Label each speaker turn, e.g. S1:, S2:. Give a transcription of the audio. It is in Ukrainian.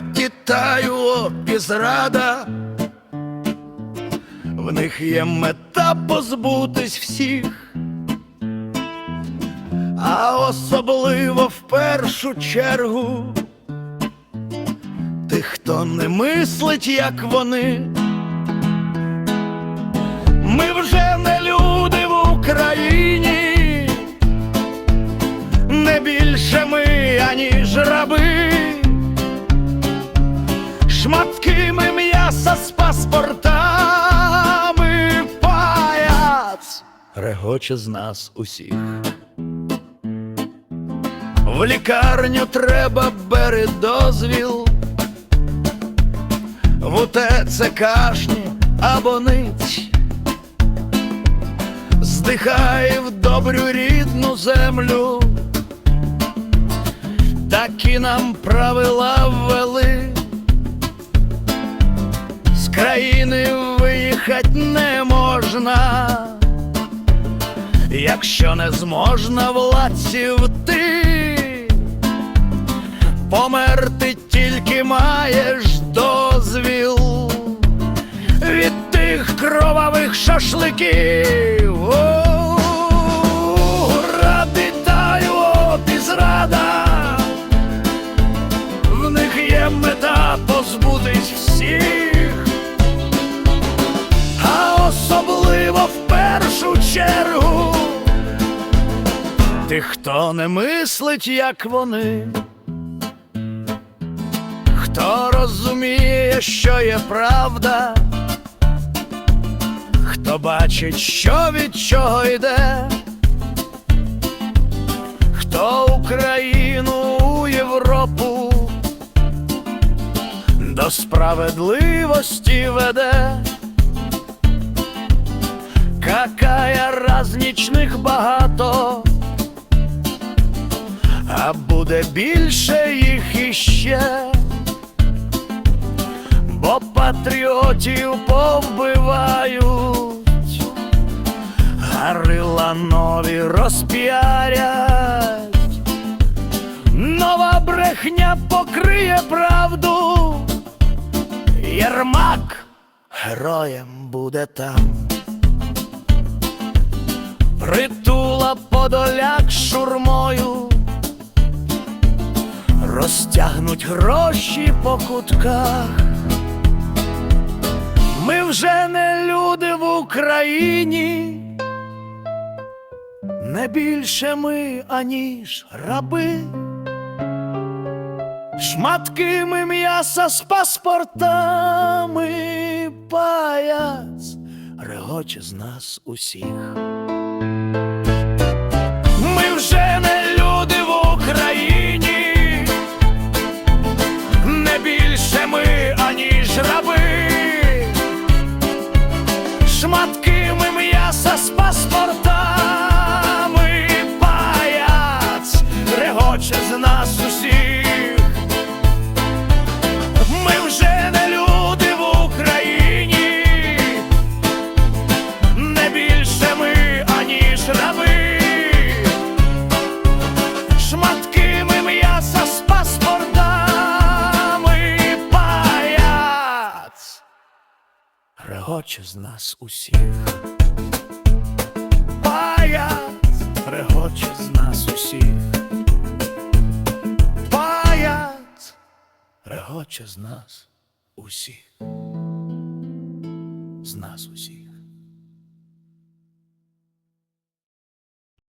S1: тітаю опі зрада, в них є мета позбутись всіх, а особливо в першу чергу тих, хто не мислить, як вони. Ми вже не люди в Україні, не більше ми, аніж раби, з паспортами, паяц регоче з нас усіх. В лікарню треба бери дозвіл, в УТЦКшні або ниць. Здихай в добрю рідну землю, такі нам правила ввели, країни виїхать не можна, якщо не зможна владців ти, померти тільки маєш дозвіл від тих кровавих шашликів. Зрада. В них є мета позбутись всіх, особливо в першу чергу. Тих, хто не мислить, як вони. Хто розуміє, що є правда, хто бачить, що від чого йде, хто Україну у Європу до справедливості веде, какая разнічних багато, а буде більше їх іще. Бо патріотів повбивають, гарила нові розпіарять, нова брехня покриє правду, Єрмак героєм буде там. Притула подоляк шурмою, розтягнуть гроші по кутках. Ми вже не люди в Україні, не більше ми, аніж раби. Шматки ми м'яса з паспортами, паяц регоче з нас усіх. Регоче з нас усіх. Паяц регоче з нас усіх. Паяц регоче з нас усіх. З нас усіх.